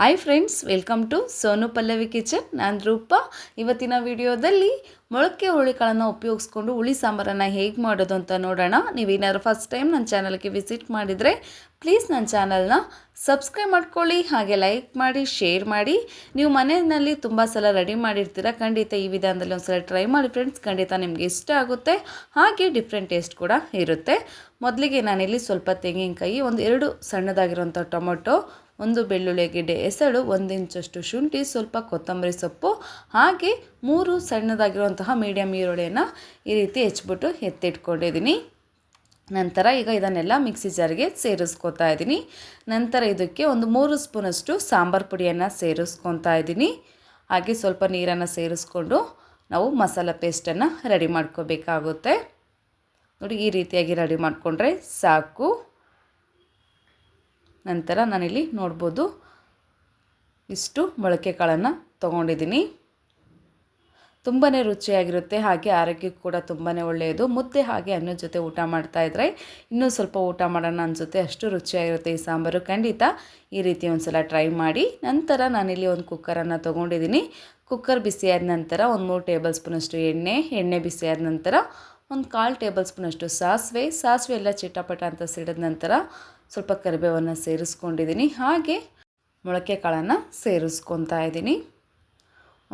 Hi friends welcome to Sonu Pallavi kitchen ನಾನು ರೂಪ. ಇವತ್ತಿನ ವಿಡಿಯೋದಲ್ಲಿ ಮೊಳಕೆ ಹುಳಿಗಳನ್ನು ಉಪಯೋಗಿಸ್ಕೊಂಡು ಹುಳಿ ಸಾಂಬಾರನ್ನು ಹೇಗೆ ಮಾಡೋದು ಅಂತ ನೋಡೋಣ. ನೀವೇನಾದ್ರು ಫಸ್ಟ್ ಟೈಮ್ ನನ್ನ ಚಾನಲ್ಗೆ ವಿಸಿಟ್ ಮಾಡಿದರೆ ಪ್ಲೀಸ್ ನನ್ನ ಚಾನಲ್ನ ಸಬ್ಸ್ಕ್ರೈಬ್ ಮಾಡ್ಕೊಳ್ಳಿ, ಹಾಗೆ ಲೈಕ್ ಮಾಡಿ ಶೇರ್ ಮಾಡಿ. ನೀವು ಮನೆಯಲ್ಲಿ ತುಂಬ ಸಲ ರೆಡಿ ಮಾಡಿರ್ತೀರ, ಖಂಡಿತ ಈ ವಿಧಾನದಲ್ಲಿ ಒಂದು ಸಲ ಟ್ರೈ ಮಾಡಿ ಫ್ರೆಂಡ್ಸ್ ಖಂಡಿತ ನಿಮಗೆ ಇಷ್ಟ ಆಗುತ್ತೆ. ಹಾಗೆ ಡಿಫ್ರೆಂಟ್ ಟೇಸ್ಟ್ ಕೂಡ ಇರುತ್ತೆ. ಮೊದಲಿಗೆ ನಾನಿಲ್ಲಿ ಸ್ವಲ್ಪ ತೆಂಗಿನಕಾಯಿ, ಒಂದು ಎರಡು ಸಣ್ಣದಾಗಿರುವಂಥ ಟೊಮೊಟೊ ಒಂದು ಬೆಳ್ಳುಳ್ಳಿ ಗೆಡ್ಡೆ ಎಸಳು ಒಂದು ಇಂಚಷ್ಟು ಶುಂಠಿ, ಸ್ವಲ್ಪ ಕೊತ್ತಂಬರಿ ಸೊಪ್ಪು, ಹಾಗೆ ಮೂರು ಸಣ್ಣದಾಗಿರುವಂತಹ ಮೀಡಿಯಮ್ ಈರುಳ್ಳಿಯನ್ನು ಈ ರೀತಿ ಹೆಚ್ಚಿಬಿಟ್ಟು ಎತ್ತಿಟ್ಕೊಂಡಿದ್ದೀನಿ. ನಂತರ ಈಗ ಇದನ್ನೆಲ್ಲ ಮಿಕ್ಸಿ ಜಾರಿಗೆ ಸೇರಿಸ್ಕೊತಾ ಇದ್ದೀನಿ. ನಂತರ ಇದಕ್ಕೆ ಒಂದು ಮೂರು ಸ್ಪೂನಷ್ಟು ಸಾಂಬಾರು ಪುಡಿಯನ್ನು ಸೇರಿಸ್ಕೊತಾ ಇದ್ದೀನಿ. ಹಾಗೆ ಸ್ವಲ್ಪ ನೀರನ್ನು ಸೇರಿಸ್ಕೊಂಡು ನಾವು ಮಸಾಲ ಪೇಸ್ಟನ್ನು ರೆಡಿ ಮಾಡ್ಕೋಬೇಕಾಗುತ್ತೆ. ನೋಡಿ ಈ ರೀತಿಯಾಗಿ ರೆಡಿ ಮಾಡಿಕೊಂಡ್ರೆ ಸಾಕು. ನಂತರ ನಾನಿಲ್ಲಿ ನೋಡ್ಬೋದು ಇಷ್ಟು ಮೊಳಕೆ ಕಾಳನ್ನು ತೊಗೊಂಡಿದ್ದೀನಿ. ತುಂಬಾ ರುಚಿಯಾಗಿರುತ್ತೆ, ಹಾಗೆ ಆರೋಗ್ಯಕ್ಕೆ ಕೂಡ ತುಂಬಾ ಒಳ್ಳೆಯದು. ಮುದ್ದೆ ಹಾಗೆ ಅನ್ನದ ಜೊತೆ ಊಟ ಮಾಡ್ತಾಯಿದ್ರೆ ಇನ್ನೂ ಸ್ವಲ್ಪ ಊಟ ಮಾಡೋಣ ಅನಿಸುತ್ತೆ, ಅಷ್ಟು ರುಚಿಯಾಗಿರುತ್ತೆ ಈ ಸಾಂಬಾರು. ಖಂಡಿತ ಈ ರೀತಿ ಒಂದು ಸಲ ಟ್ರೈ ಮಾಡಿ. ನಂತರ ನಾನಿಲ್ಲಿ ಒಂದು ಕುಕ್ಕರನ್ನು ತೊಗೊಂಡಿದ್ದೀನಿ. ಕುಕ್ಕರ್ ಬಿಸಿಯಾದ ನಂತರ ಒಂದು ಮೂರು ಟೇಬಲ್ ಸ್ಪೂನಷ್ಟು ಎಣ್ಣೆ ಎಣ್ಣೆ ಬಿಸಿಯಾದ ನಂತರ ಒಂದು ಕಾಲು ಟೇಬಲ್ ಸ್ಪೂನಷ್ಟು ಸಾಸಿವೆ. ಸಾಸಿವೆ ಎಲ್ಲ ಚಿಟಪಟ ಅಂತ ಸಿಡಿದ ನಂತರ ಸ್ವಲ್ಪ ಕರಿಬೇವನ್ನು ಸೇರಿಸ್ಕೊಂಡಿದ್ದೀನಿ. ಹಾಗೆ ಮೊಳಕೆ ಕಾಳನ್ನು ಸೇರಿಸ್ಕೊತಾ ಇದ್ದೀನಿ.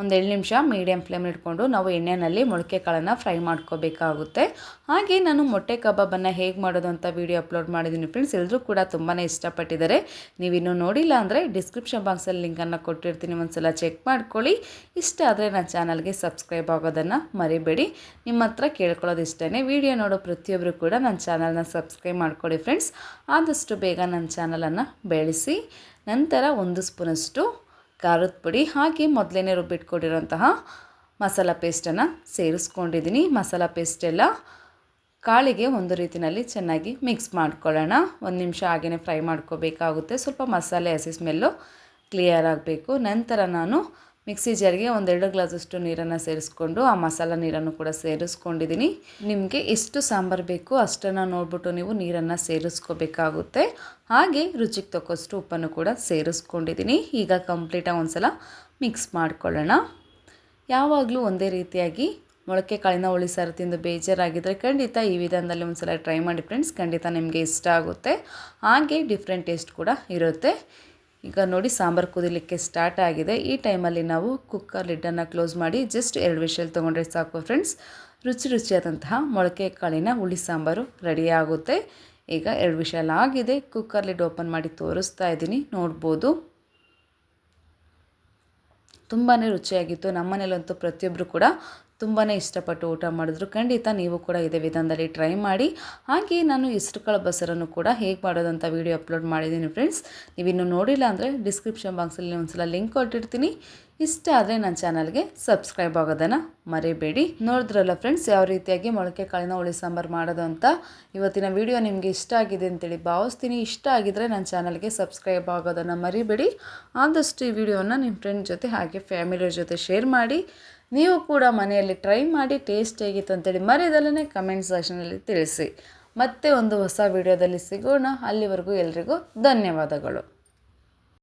ಒಂದು ಎರಡು ನಿಮಿಷ ಮೀಡಿಯಮ್ ಫ್ಲೇಮ್ ಇಟ್ಕೊಂಡು ನಾವು ಎಣ್ಣೆಯಲ್ಲಿ ಮೊಳಕೆ ಕಾಳನ್ನು ಫ್ರೈ ಮಾಡ್ಕೋಬೇಕಾಗುತ್ತೆ. ಹಾಗೆ ನಾನು ಮೊಟ್ಟೆ ಕಬಾಬನ್ನು ಹೇಗೆ ಮಾಡೋದು ಅಂತ ವೀಡಿಯೋ ಅಪ್ಲೋಡ್ ಮಾಡಿದ್ದೀನಿ ಫ್ರೆಂಡ್ಸ್ ಎಲ್ಲರೂ ಕೂಡ ತುಂಬಾ ಇಷ್ಟಪಟ್ಟಿದ್ದಾರೆ. ನೀವಿನ್ನೂ ನೋಡಿಲ್ಲ ಅಂದರೆ ಡಿಸ್ಕ್ರಿಪ್ಷನ್ ಬಾಕ್ಸಲ್ಲಿ ಲಿಂಕನ್ನು ಕೊಟ್ಟಿರ್ತೀನಿ. ಒಂದ್ಸಲ ಚೆಕ್ ಮಾಡ್ಕೊಳ್ಳಿ. ಇಷ್ಟ ಆದರೆ ನನ್ನ ಚಾನಲ್ಗೆ ಸಬ್ಸ್ಕ್ರೈಬ್ ಆಗೋದನ್ನು ಮರಿಬೇಡಿ. ನಿಮ್ಮ ಹತ್ರ ಕೇಳ್ಕೊಳ್ಳೋದು ಇಷ್ಟೇ ವೀಡಿಯೋ ನೋಡೋ ಪ್ರತಿಯೊಬ್ಬರು ಕೂಡ ನನ್ನ ಚಾನಲ್ನ ಸಬ್ಸ್ಕ್ರೈಬ್ ಮಾಡ್ಕೊಳ್ಳಿ ಫ್ರೆಂಡ್ಸ್ ಆದಷ್ಟು ಬೇಗ ನನ್ನ ಚಾನಲನ್ನು ಬೆಳೆಸಿ. ನಂತರ ಒಂದು ಸ್ಪೂನಷ್ಟು ಖಾರದ ಪುಡಿ ಹಾಕಿ ಮೊದಲೇ ರುಬ್ಬಿಟ್ಕೊಂಡಿರೋಂತಹ ಮಸಾಲ ಪೇಸ್ಟನ್ನು ಸೇರಿಸ್ಕೊಂಡಿದ್ದೀನಿ. ಮಸಾಲ ಪೇಸ್ಟೆಲ್ಲ ಕಾಳಿಗೆ ಒಂದು ರೀತಿಯಲ್ಲಿ ಚೆನ್ನಾಗಿ ಮಿಕ್ಸ್ ಮಾಡ್ಕೊಳ್ಳೋಣ. ಒಂದು ನಿಮಿಷ ಹಾಗೆಯೇ ಫ್ರೈ ಮಾಡ್ಕೋಬೇಕಾಗುತ್ತೆ. ಸ್ವಲ್ಪ ಮಸಾಲೆ ಹಸಿ ಸ್ಮೆಲ್ಲು ಕ್ಲಿಯರ್ ಆಗಬೇಕು. ನಂತರ ನಾನು ಮಿಕ್ಸಿ ಜಾರಿಗೆ ಒಂದೆರಡು ಗ್ಲಾಸಷ್ಟು ನೀರನ್ನು ಸೇರಿಸ್ಕೊಂಡು, ಆ ಮಸಾಲ ನೀರನ್ನು ಕೂಡ ಸೇರಿಸ್ಕೊಂಡಿದ್ದೀನಿ. ನಿಮಗೆ ಎಷ್ಟು ಸಾಂಬಾರು ಬೇಕು ಅಷ್ಟನ್ನು ನೋಡಿಬಿಟ್ಟು ನೀವು ನೀರನ್ನು ಸೇರಿಸ್ಕೋಬೇಕಾಗುತ್ತೆ. ಹಾಗೆ ರುಚಿಗೆ ತಕ್ಕಷ್ಟು ಉಪ್ಪನ್ನು ಕೂಡ ಸೇರಿಸ್ಕೊಂಡಿದ್ದೀನಿ. ಈಗ ಕಂಪ್ಲೀಟಾಗಿ ಒಂದು ಸಲ ಮಿಕ್ಸ್ ಮಾಡ್ಕೊಳ್ಳೋಣ. ಯಾವಾಗಲೂ ಒಂದೇ ರೀತಿಯಾಗಿ ಮೊಳಕೆ ಕಾಳಿನ ಉಳಿಸಾರು ಸಾರು ತಿಂದು ಬೇಜಾರಾಗಿದ್ದರೆ ಖಂಡಿತ ಈ ವಿಧಾನದಲ್ಲಿ ಒಂದು ಸಲ ಟ್ರೈ ಮಾಡಿ ಫ್ರೆಂಡ್ಸ್, ಖಂಡಿತ ನಿಮಗೆ ಇಷ್ಟ ಆಗುತ್ತೆ. ಹಾಗೆ ಡಿಫ್ರೆಂಟ್ ಟೇಸ್ಟ್ ಕೂಡ ಇರುತ್ತೆ. ಈಗ ನೋಡಿ ಸಾಂಬಾರು ಕುದಿಲಿಕ್ಕೆ ಸ್ಟಾರ್ಟ್ ಆಗಿದೆ. ಈ ಟೈಮಲ್ಲಿ ನಾವು ಕುಕ್ಕರ್ ಲಿಡ್ಡನ್ನು ಕ್ಲೋಸ್ ಮಾಡಿ ಜಸ್ಟ್ ಎರಡು ವಿಷಲ್ ತೊಗೊಂಡ್ರೆ ಸಾಕು ಫ್ರೆಂಡ್ಸ್ ರುಚಿ ರುಚಿಯಾದಂತಹ ಮೊಳಕೆ ಕಾಳಿನ ಹುಳಿ ಸಾಂಬಾರು ರೆಡಿ ಆಗುತ್ತೆ. ಈಗ ಎರಡು ವಿಷಲ್ ಆಗಿದೆ. ಕುಕ್ಕರ್ ಲಿಡ್ ಓಪನ್ ಮಾಡಿ ತೋರಿಸ್ತಾ ಇದ್ದೀನಿ. ನೋಡ್ಬೋದು. ತುಂಬಾ ರುಚಿಯಾಗಿತ್ತು. ನಮ್ಮನೇಲಂತೂ ಪ್ರತಿಯೊಬ್ಬರು ಕೂಡ ತುಂಬಾ ಇಷ್ಟಪಟ್ಟು ಊಟ ಮಾಡಿದ್ರು. ಖಂಡಿತ ನೀವು ಕೂಡ ಇದೇ ವಿಧಾನದಲ್ಲಿ ಟ್ರೈ ಮಾಡಿ. ಹಾಗೆ ನಾನು ಇಷ್ಟುಗಳ ಬಸರನ್ನು ಕೂಡ ಹೇಗೆ ಮಾಡೋದಂಥ ವೀಡಿಯೋ ಅಪ್ಲೋಡ್ ಮಾಡಿದ್ದೀನಿ ಫ್ರೆಂಡ್ಸ್. ನೀವಿನ್ನೂ ನೋಡಿಲ್ಲ ಅಂದರೆ ಡಿಸ್ಕ್ರಿಪ್ಷನ್ ಬಾಕ್ಸಲ್ಲಿ ಒಂದು ಸಲ ಲಿಂಕ್ ಕೊಟ್ಟಿರ್ತೀನಿ. ಇಷ್ಟ ಆದರೆ ನನ್ನ ಚಾನಲ್ಗೆ ಸಬ್ಸ್ಕ್ರೈಬ್ ಆಗೋದನ್ನು ಮರಿಬೇಡಿ. ನೋಡಿದ್ರಲ್ಲ ಫ್ರೆಂಡ್ಸ್, ಯಾವ ರೀತಿಯಾಗಿ ಮೊಳಕೆ ಕಾಳಿನ ಹುಳಿ ಸಾಂಬಾರು ಮಾಡೋದು ಅಂತ. ಇವತ್ತಿನ ವಿಡಿಯೋ ನಿಮಗೆ ಇಷ್ಟ ಆಗಿದೆ ಅಂತೇಳಿ ಭಾವಿಸ್ತೀನಿ. ಇಷ್ಟ ಆಗಿದ್ದರೆ ನನ್ನ ಚಾನಲ್ಗೆ ಸಬ್ಸ್ಕ್ರೈಬ್ ಆಗೋದನ್ನು ಮರಿಬೇಡಿ. ಆದಷ್ಟು ಈ ವಿಡಿಯೋನ ನಿಮ್ಮ ಫ್ರೆಂಡ್ ಜೊತೆ ಹಾಗೆ ಫ್ಯಾಮಿಲಿಯವ್ರ ಜೊತೆ ಶೇರ್ ಮಾಡಿ. ನೀವು ಕೂಡ ಮನೆಯಲ್ಲಿ ಟ್ರೈ ಮಾಡಿ ಟೇಸ್ಟ್ ಹೇಗಿತ್ತು ಅಂತೇಳಿ ಮರೆಯದಲ್ಲೇ ಕಮೆಂಟ್ ಸೆಕ್ಷನಲ್ಲಿ ತಿಳಿಸಿ. ಮತ್ತೆ ಒಂದು ಹೊಸ ವಿಡಿಯೋದಲ್ಲಿ ಸಿಗೋಣ. ಅಲ್ಲಿವರೆಗೂ ಎಲ್ರಿಗೂ ಧನ್ಯವಾದಗಳು.